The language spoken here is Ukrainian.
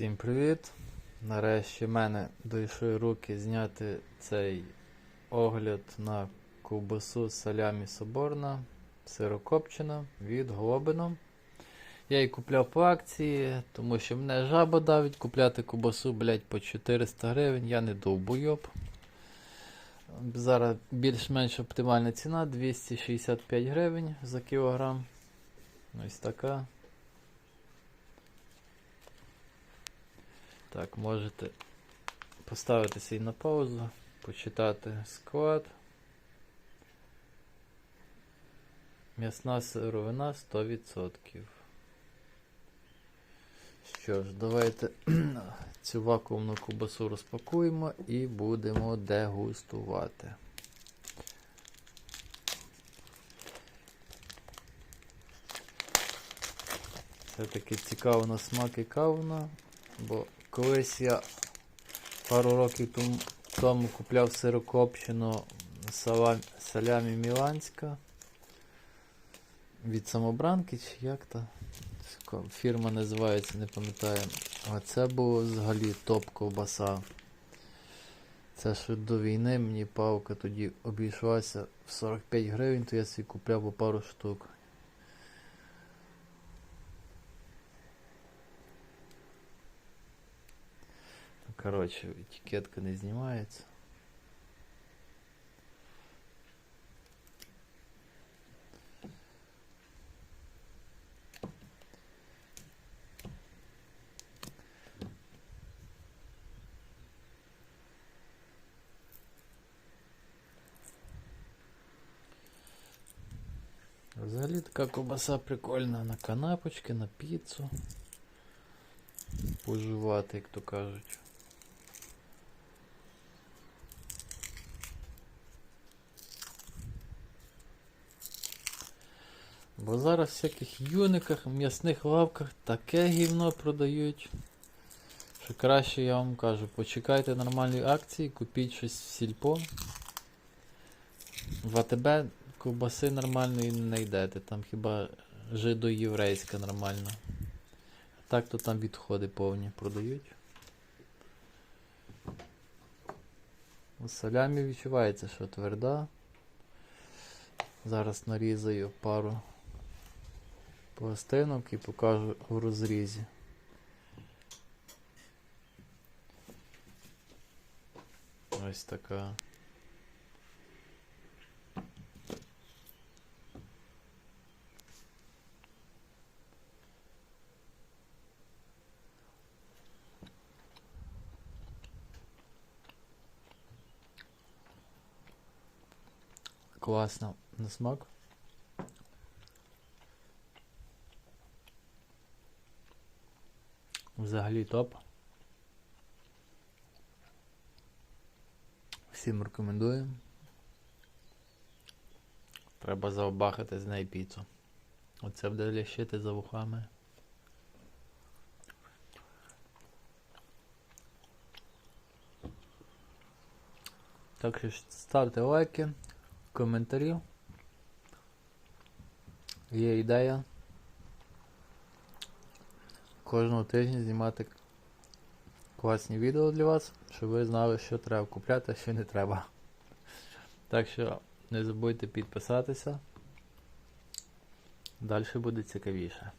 Всім привіт! Нарешті в мене дійшли руки зняти цей огляд на ковбасу салямі соборна, сирокопчена від Глобино. Я її купляв по акції, тому що мене жаба давить купляти ковбасу, блять, по 400 гривень, я не довбойоб. Зараз більш-менш оптимальна ціна 265 гривень за кілограм. Ось така. Так, можете поставити свій на паузу, почитати склад. М'ясна сировина 100%. Що ж, давайте цю вакуумну ковбасу розпакуємо і будемо дегустувати. Це таки цікаво смак і кавуна, бо колись я пару років тому, купляв сирокопчену салямі Міланська від самобранки, чи як то фірма називається, не пам'ятаю. А це було взагалі топ ковбаса. Це ще до війни мені палка тоді обійшлася в 45 гривень, то я собі купляв по пару штук. Ну, Коротше, етикетка не знімається. Взагалі така ковбаса прикольна на канапочки, на піцу. Поживати, як то кажуть. Бо зараз в всяких юниках, м'ясних лавках таке гівно продають. Що краще я вам кажу, почекайте нормальної акції, купіть щось в сільпо. В АТБ ковбаси нормальної не знайдете, там хіба жидоєврейська нормальна. Так то там відходи повні продають. У салямі відчувається, що тверда. Зараз нарізаю пару пластинок і покажу в розрізі. Ось така. Класно на смак. Взагалі топ. Всім рекомендую. Треба заобахати з неї піцу. Оце буде лящити за вухами. Так що ставте лайки, коментарі. Є ідея кожного тижня знімати класні відео для вас, щоб ви знали, що треба купляти, а що не треба. Так що не забудьте підписатися. Далі буде цікавіше.